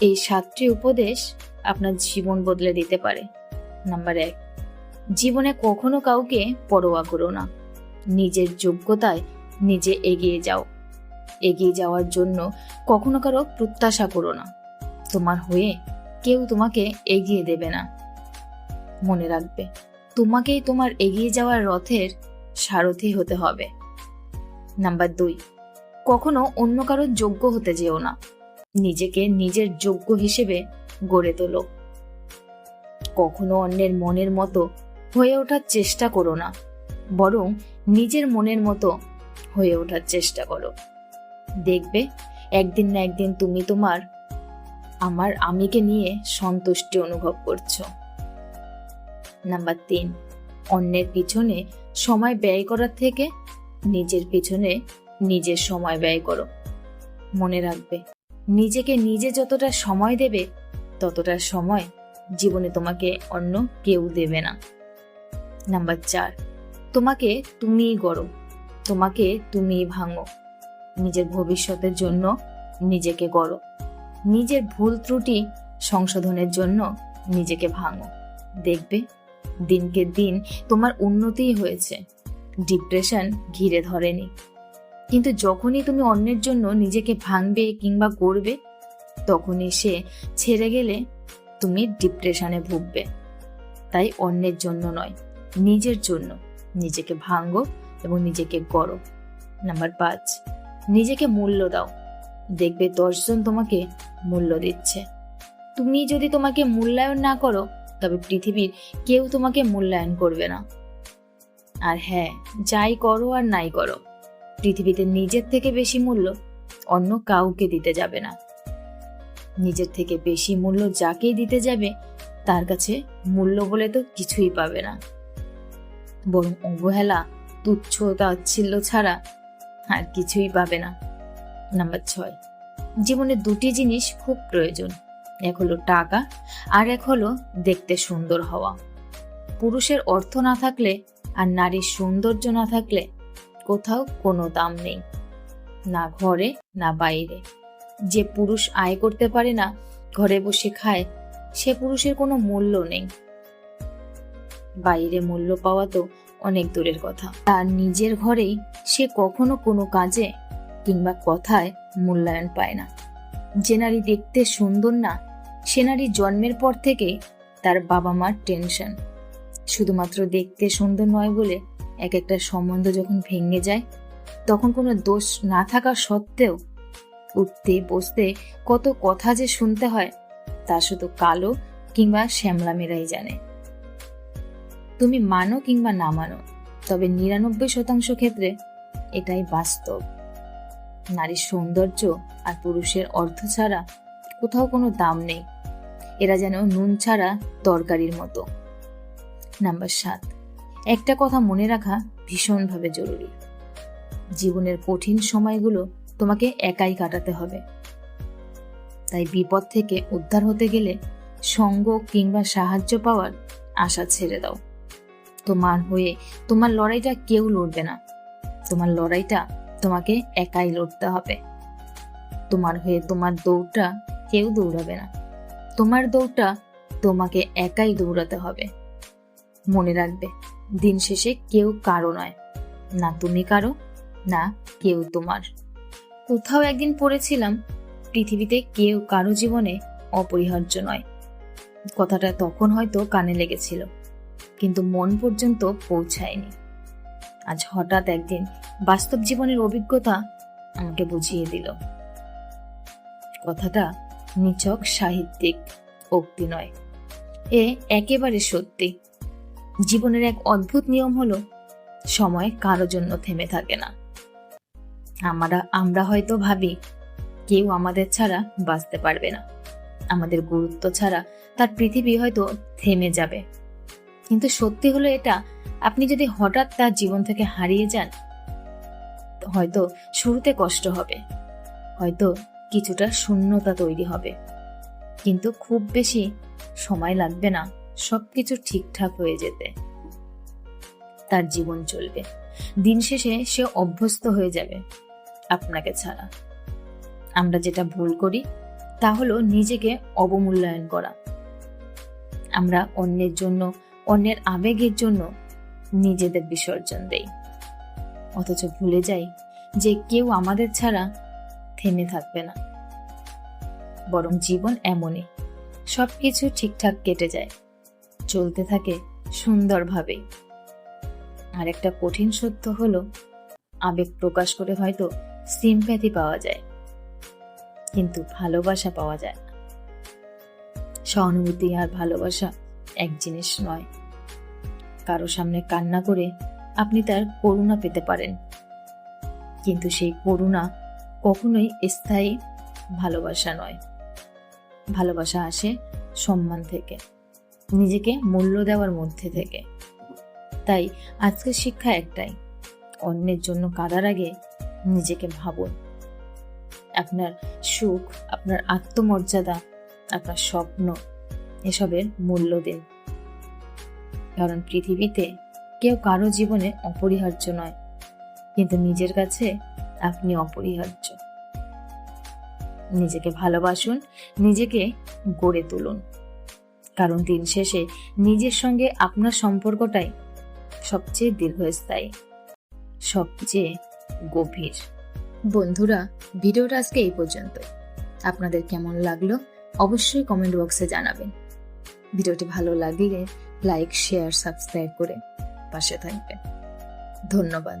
এই সাতটি উপদেশ আপনার জীবন বদলে দিতে পারে। নাম্বার এক, জীবনে কখনো কাউকে পরোয়া করো না। নিজের যোগ্যতায় নিজে এগিয়ে যাও। এগিয়ে যাওয়ার জন্য কখনো কারও প্রত্যাশা করো না। তোমার হয়ে কেউ তোমাকে এগিয়ে দেবে না। মনে রাখবে, তোমাকেই তোমার এগিয়ে যাওয়ার রথের সারথি হতে হবে। নাম্বার দুই, কখনো অন্য কারোর যোগ্য হতে যেও না। নিজেকে নিজের যোগ্য হিসেবে গড়ে তোলো। কখনো অন্যের মনের মতো হয়ে ওঠার চেষ্টা করো না, বরং নিজের মনের মতো হয়ে ওঠার চেষ্টা করো। দেখবে, একদিন না একদিন তুমি তোমার, আমার আমিকে নিয়ে সন্তুষ্টি অনুভব করছ। নাম্বার তিন, অন্যের পিছনে সময় ব্যয় করার থেকে নিজের পিছনে নিজের সময় ব্যয় করো। মনে রাখবে নিজেকে নিজে যতটা সময় দেবে, ততটা সময় জীবনে তোমাকে অন্য কেউ দেবে না। নাম্বার চার, তোমাকে তুমিই গড়ো, তোমাকে তুমিই ভাঙো। নিজের ভবিষ্যতের জন্য নিজেকে গড়ো। নিজের ভুল ত্রুটি সংশোধনের জন্য নিজেকে ভাঙো। দেখবে, দিনকে দিন তোমার উন্নতিই হয়েছে। ডিপ্রেশন ঘিরে ধরেনি। কিন্তু যখনই তুমি অন্যের জন্য নিজেকে ভাঙবে কিংবা করবে তখনই সে ছেড়ে গেলে তুমি ডিপ্রেশনে ভুগবে। তাই অন্যের জন্য নয়, নিজের জন্য। নিজেকে ভাঙো এবং নিজেকে গড়ো। নাম্বার পাঁচ, নিজেকে মূল্য দাও। দেখবে দশজন তোমাকে মূল্য দিচ্ছে। তুমি যদি তোমাকে মূল্যায়ন না করো, তবে পৃথিবীর কেউ তোমাকে মূল্যায়ন করবে না। আর হ্যাঁ যাই করো আর নাই করো। পৃথিবীতে নিজের থেকে বেশি মূল্য অন্য কাউকে দিতে যাবে না। নিজের থেকে বেশি মূল্য যাকেই দিতে যাবে, তার কাছে মূল্য বলে তো কিছুই পাবে না। বরং অবহেলা, তুচ্ছ তাচ্ছিল্য ছাড়া আর কিছুই পাবে না। নাম্বার ছয়, জীবনে দুটি জিনিস খুব প্রয়োজন, এক হলো টাকা আর এক হলো দেখতে সুন্দর হওয়া। পুরুষের অর্থ না থাকলে আর নারীর সৌন্দর্য না থাকলে কোথাও কোনো দাম নেই। না ঘরে, না বাইরে। যে পুরুষ আয় করতে পারে না, ঘরে বসে খায়, সে পুরুষের কোনো মূল্য নেই। বাইরে মূল্য পাওয়া তো অনেক দূরের কথা। তার নিজের ঘরেই সে কখনো কোনো কাজে কিংবা কথায় মূল্যায়ন পায় না। যে নারী দেখতে সুন্দর না, সে নারী জন্মের পর থেকে তার বাবা মার টেনশন। শুধুমাত্র দেখতে সুন্দর নয় বলে এক একটা সম্বন্ধ যখন ভেঙে যায়, তখন কোনো দোষ না থাকা সত্ত্বেও উঠতে, বসতে কত কথা যে শুনতে হয়, তা শুধু কালো কিংবা শ্যামলা মেরাই জানে। তুমি মানো কিংবা না মানো, তবে নিরানব্বই শতাংশ ক্ষেত্রে এটাই বাস্তব। নারীর সৌন্দর্য আর পুরুষের অর্থ ছাড়া কোথাও কোনো দাম নেই। এরা যেন নুন ছাড়া তরকারির মতো। নাম্বার সাত। একটা কথা মনে রাখা ভীষণভাবে জরুরি। জীবনের কঠিন সময়গুলো তোমাকে একাই কাটাতে হবে। তাই বিপদ থেকে উদ্ধার হতে গেলে সঙ্গ কিংবা সাহায্য পাওয়ার আশা ছেড়ে দাও। তোমার হয়ে তোমার লড়াইটা কেউ লড়বে না। তোমার লড়াইটা তোমাকে একাই লড়তে হবে। তোমার হয়ে তোমার দৌড়টা কেউ দৌড়াবে না। তোমার দৌড়টা তোমাকে একাই দৌড়াতে হবে। মনে রাখবে দিন শেষে কেউ কারও নয়। না তুমি কারও, না কেউ তোমার। কোথাও একদিন পড়েছিলাম, পৃথিবীতে কেউ কারও জীবনে অপরিহার্য নয়। কথাটা তখন হয়তো কানে লেগেছিল, কিন্তু মন পর্যন্ত পৌঁছায়নি। আজ হঠাৎ একদিন বাস্তব জীবনের অভিজ্ঞতা আমাকে বুঝিয়ে দিল। কথাটা নিছক সাহিত্যিক, উক্তি নয়। এ একেবারে সত্যি। জীবনের এক অদ্ভুত নিয়ম হলো, সময় কারও জন্য থেমে থাকে না। আমরা আমরা হয়তো ভাবি, কেউ আমাদের ছাড়া বাঁচতে পারবে না। আমাদের গুরুত্ব ছাড়া তার পৃথিবী হয়তো থেমে যাবে। কিন্তু সত্যি হলো এটা, আপনি যদি হঠাৎ তার জীবন থেকে হারিয়ে যান, হয়তো শুরুতে কষ্ট হবে, হয়তো কিছুটা শূন্যতা তৈরি হবে। কিন্তু খুব বেশি সময় লাগবে না। সবকিছু ঠিকঠাক হয়ে যেতে। তার জীবন চলবে। দিন শেষে সে অভ্যস্ত হয়ে যাবে আপনাকে ছাড়া। আমরা যেটা ভুল করি, তা হলো নিজেকে অবমূল্যায়ন করা। আমরা অন্যের জন্য, অন্যের আবেগের জন্য নিজেদের বিসর্জন দেই। অথচ ভুলে যাই যে কেউ আমাদের ছাড়া থেমে থাকবে না। বরং জীবন এমনই। সবকিছু ঠিকঠাক কেটে যায়। চলতে থাকে সুন্দরভাবে আর একটা কঠিন সত্য হলো, আবেগ প্রকাশ করে হয়তো সিম্প্যাথি পাওয়া যায়, কিন্তু ভালোবাসা পাওয়া যায় না। সহানুভূতি আর ভালোবাসা এক জিনিস নয়। কারও সামনে কান্না করে আপনি তার করুণা পেতে পারেন, কিন্তু সেই করুণা কখনোই স্থায়ী ভালোবাসা নয়। ভালোবাসা আসে সম্মান থেকে। নিজেকে মূল্য দেওয়ার মধ্যে থেকে। তাই আজকের শিক্ষা একটাই, অন্যের জন্য কাদার আগে নিজেকে ভাবুন। আপনার সুখ, আপনার আত্মমর্যাদা, আপনার স্বপ্ন, এসবের মূল্য দিন। কারণ পৃথিবীতে কেউ কারও জীবনে অপরিহার্য নয়, কিন্তু নিজের কাছে আপনি অপরিহার্য। নিজেকে ভালোবাসুন, নিজেকে গড়ে তুলুন। কারণ দিন শেষে নিজের সঙ্গে আপনার সম্পর্কটাই সবচেয়ে দীর্ঘস্থায়ী। সবচেয়ে গভীর। বন্ধুরা, ভিডিওটা আজকে এই পর্যন্ত আপনাদের কেমন লাগল অবশ্যই কমেন্ট বক্সে জানাবেন। ভিডিওটি ভালো লাগলে লাইক শেয়ার সাবস্ক্রাইব করে পাশে থাকবেন। ধন্যবাদ।